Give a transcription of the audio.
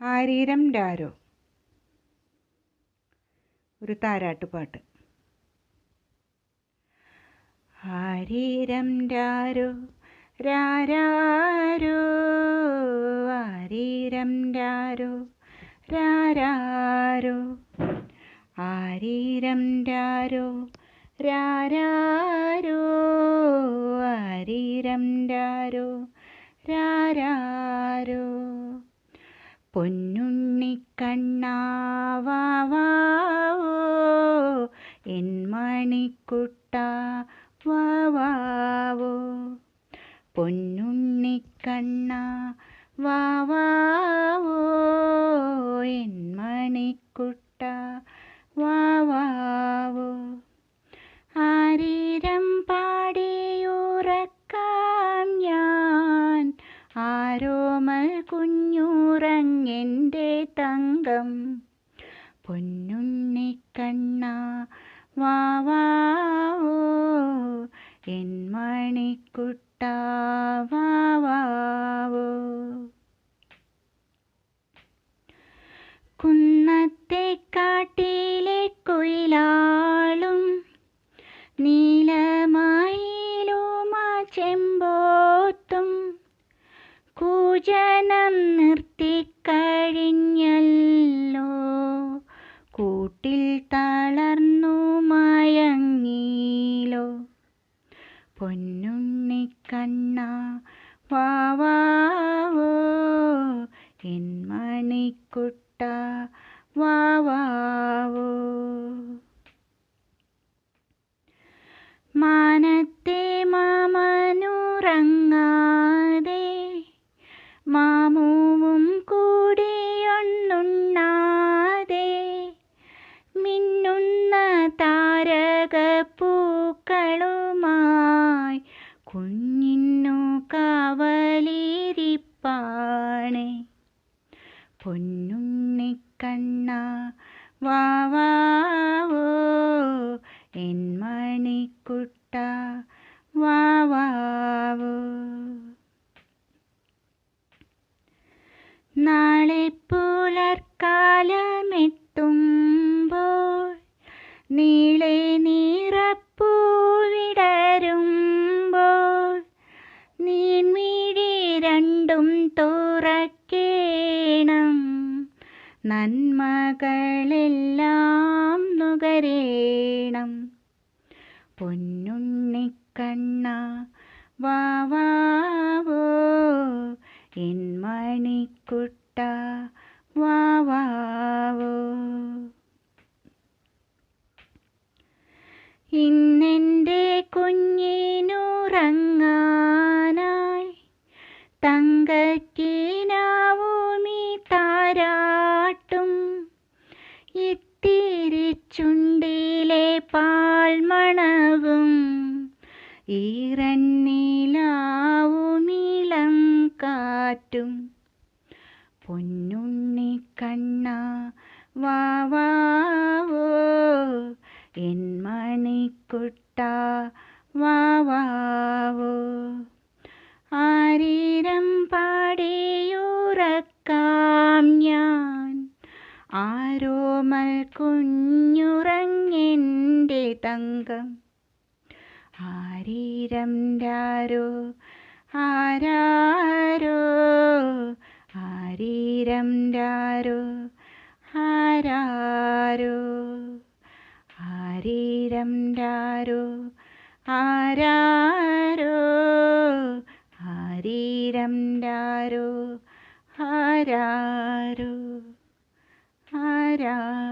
ആരീരം രാരോ. ഒരു താരാട്ടുപാട്ട് ആരീരം രാരോ രാരാരോ. ആരീരം രാരോ രാരാരോ. ആരീരം രാരോ രാരാരോ പൊന്നുണ്ണിക്കണ്ണാവാവോ എൻ മണിക്കുട്ട വാവോ പൊന്നുണ്ണിക്കണ്ണ വാവോ എൻ മണിക്കുട്ട വാവാവോ ആരോമൽ കുഞ്ഞുറങ്ങെന്റെ തങ്കം. പൊന്നുണ്ണിക്കണ്ണ വാവാവോ എൻ മണിക്കുട്ട വാവാവോ കുന്നത്തെ കാട്ടിലെ കൂജനം നിർത്തിക്കഴിഞ്ഞല്ലോ. കൂട്ടിൽ തളർന്നു മയങ്ങീലോ പൊന്നുണ്ണിക്കണ്ണ വാവാവോ എൻ മണിക്കുട്ട വാവാവോ മാമുവും കൂടിയൊന്നുണ്ണാതെ മിന്നുന്ന താരകപ്പൂക്കളുമായി കുഞ്ഞിന്നു പൊന്നുണ്ണി പൊന്നുണ്ണിക്കണ്ണ വാവാവോ എൻ മണിക്കുട്ട വാവാവോ രണ്ടും തുറക്കേണം. നന്മകളെല്ലാം നുകരേണം. പൊന്നുണ്ണിക്കണ്ണ വാവാവോ എൻ മണിക്കുട്ട വാവാവോ ഇന്നെന്റെ താരാട്ടും ഇത്തിരി ചുണ്ടിലെ പാൽമണവും ഈറന്നിലാവുമിളം കാറ്റും. പൊന്നുണ്ണിക്കണ്ണ വാവാവോ? എൻ മണിക്കുട്ട വാവാവോ? ആരീരം പാടിയുറക്കാം ഞാൻ ആരോമൽ കുഞ്ഞുറങ്ങെന്റെ തങ്കം. ആരീരം രാരോ ആരാരോ? ആരീരം രാരോ ആരാരോ? ആരീരം രാരോ ആരാരോ? ആരീരം രാരോ ആരാരോ? ആരാരോ